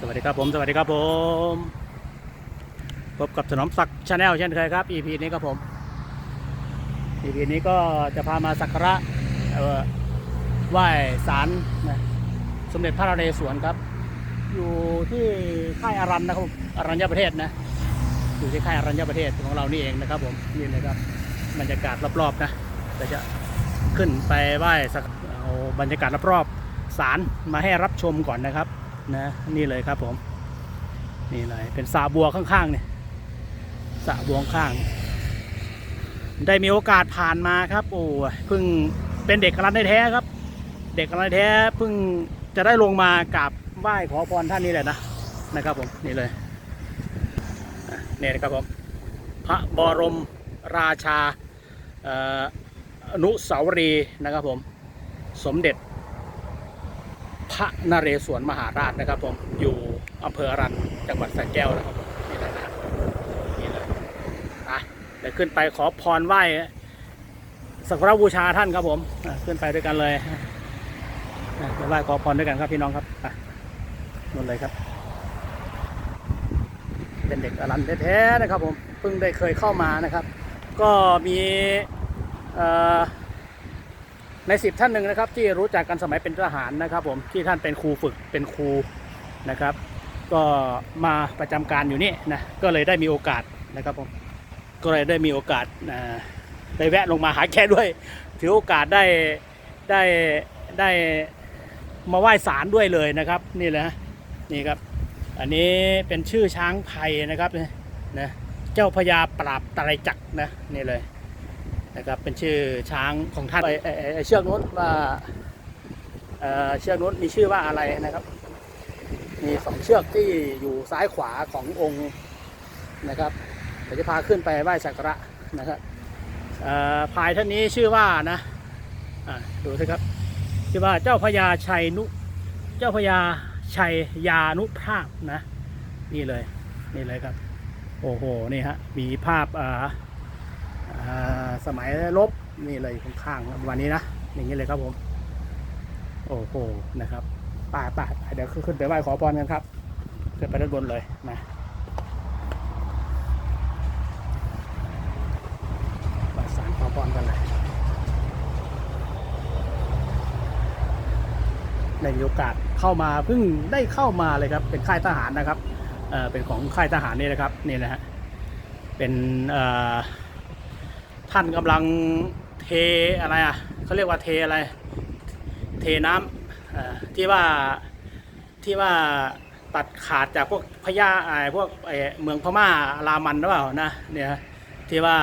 สวัสดีครับผมสวัสดีครับผม พบกับถนอมศักดิ์ชาแนลเช่นเคยครับ EP นี้ครับผม EP นี้ก็จะพามาสักการะไหว้ศาลสมเด็จพระนเรศวรครับ อยู่ที่ค่ายอารันนะครับอารัญญประเทศนะอยู่ที่ค่ายอารัญญประเทศของเรานี่เองนะครับ ผมนี่เลยครับบรรยากาศรอบๆนะเดี๋ยวจะขึ้นไปไหว้สักบรรยากาศรอบๆศาลมาให้รับชมก่อนนะครับ นะนี่เลยครับผมนี่เลยเป็นสระบัวข้างๆเนี่ยสระบัวข้าง ได้มีโอกาสผ่านมาครับ โอ้ยเพิ่งเป็นเด็กกรันแท้ครับ เด็กกรันแท้เพิ่งจะได้ลงมากราบไหว้ขอพรท่านนี้แหละนะนะครับผมนี่เลยนี่นะครับผมพระบรมราชาเอ่ออนุสาวรีย์นะครับผมสมเด็จ พระนเรศวรมหาราชนะครับผมอยู่อำเภออรันจังหวัดสระแก้วนะครับผมนี่เลยนะนี่เลยอะเดี๋ยวขึ้นไปขอพรไหว้สักการะบูชาท่านครับผมขึ้นไปด้วยกันเลยอะเดี๋ยวไหว้ขอพรด้วยกันครับพี่น้องครับอะนู่นเลยครับ เป็นเด็กอรันแท้ๆนะครับผมเพิ่งได้เคยเข้ามานะครับ ก็มีเอ่อ ในสิบท่านหนึ่งนะครับที่รู้จักกันสมัยเป็นทหารนะครับ ผมที่ท่านเป็นครูฝึกเป็นครูนะครับ ก็มาประจำการอยู่นี่นะก็เลยได้มีโอกาสนะครับผมก็เลยได้มีโอกาสได้แวะลงมาหาแกด้วย ถือโอกาสได้ได้ได้มาไหว้ศาลด้วยเลยนะครับ นี่แหละนี่ครับ อันนี้เป็นชื่อช้างไทยนะครับนะเจ้าพญาปราบตะไตรจักนะนี่เลย นะครับเป็นชื่อช้างของท่านไอ้ไอเชือกนู้นว่าเชือกนู้นมีชื่อว่าอะไรนะครับ มีสองเชือกที่อยู่ซ้ายขวาขององค์นะครับเดี๋ยวจะพาขึ้นไปไหว้สักการะนะครับเอ่อพายท่านนี้ชื่อว่านะดูสิครับชื่อว่าเจ้าพญาชัยนุ เจ้าพญาชัยยานุภาพนะ นี่เลยนี่เลยครับ โอ้โหนี่ฮะมีภาพอ่า สมัยลบนี่เลยข้างๆวันนี้นะอย่างนี้เลยครับผม โอ้โหนะครับป่าป่าเดี๋ยวขึ้นไปไหว้ขอพรกันครับขึ้นไปด้านบนเลยนะไหว้ศาลขอพรกันเลยในมีโอกาสเข้ามาเพิ่งได้เข้ามาเลยครับ เป็นค่ายทหารนะครับเออเป็นของค่ายทหารนี่นะครับนี่นะฮะเป็นเอ่อ ท่านกำลังเทอะไรอะเขาเรียกว่าเทอะไร เทน้ำที่ว่าที่ว่าตัดขาดจากพวกพญาไอ้พวกไอ้เมืองพม่ารามันหรือเปล่านะเนี่ยที่ว่า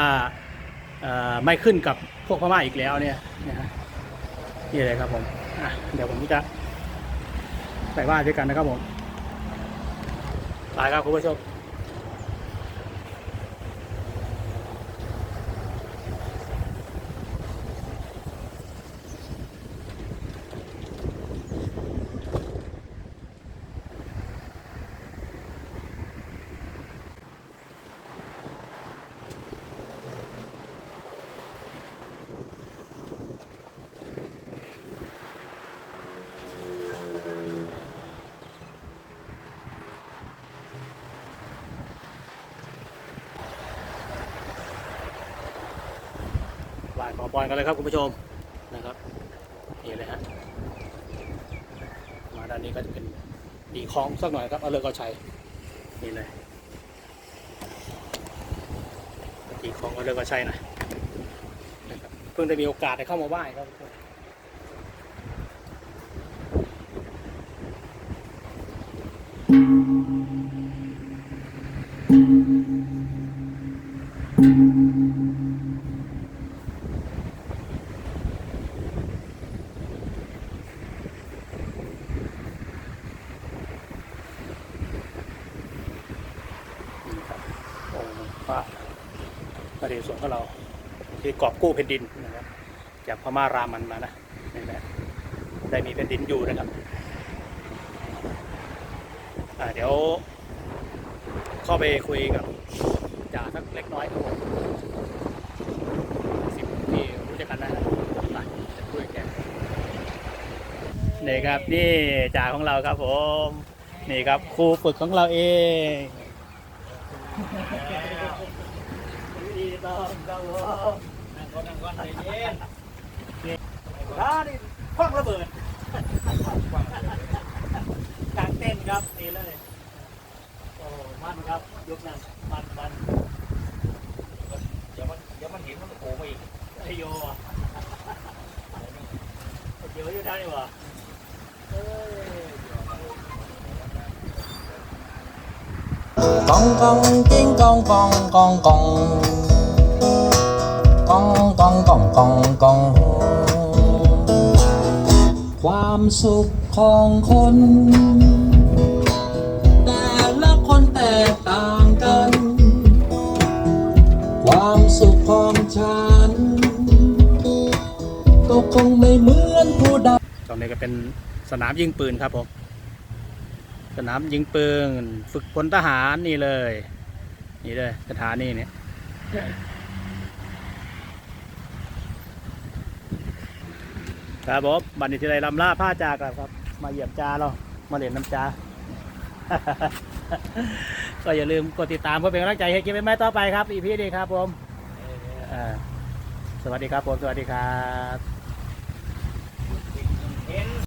ไม่ขึ้นกับพวกพม่าอีกแล้วเนี่ยนี่ฮะนี่เลยครับผมเดี๋ยวผมจะไปว่าด้วยกันนะครับผมไปครับคุณผู้ชม ขอพรกันเลยครับคุณผู้ชมนะครับนี่เลยฮะมาด้านนี้ก็จะเป็นดีคล้องสักหน่อยครับเอาเลิกเอาชัยนี่เลยดีคล้องเอาเลิกเอาชัยหน่อยนะเพิ่งได้มีโอกาสได้เข้ามาไหว้ครับนี่ นเรศวรของเรา ที่กอบกู้แผ่นดินนะครับจากพม่ารามันมานะนี่แหละได้มีแผ่นดินอยู่นะครับเดี๋ยวเข้าไปคุยกับจ่าสักเล็กน้อยครับผมสิบที่รู้จักกันนะไปจะคุยกับแกนี่ครับนี่จ่าของเราครับผม นี่ครับครูฝึกของเราเอง ร้านนี่คว้างระเบิดกลางเต้นครับนี่เลย โอ้มันครับยุคนั้นมันมันเดี๋ยวมันเดี๋ยวมันเห็นมันก็โผล่มาอีกไอโยอะโยอยู่ได้นี่หวะเอ้ย Con con chinh กองกองกองความสุขของคน แต่ละคนแตกต่างกัน ความสุขของฉัน ก็คงไม่เหมือนผู้ใดตรงนี้ก็เป็นสนามยิงปืนครับผมสนามยิงปืน ฝึกพลทหารนี่เลย นี่เลยสถานีเนี่ย ครับผมบันนี้ทีไรลำล่าผ้าจากล้วครับ มาเหยียบจาเรามาเหรียญน้ำจาก็อย่าลืมกดติดตามเพื่อเป็นกำลังใจให้กินไปไหมต่อไปครับอีพีนี้ครับผมสวัสดีครับผมสวัสดีครับ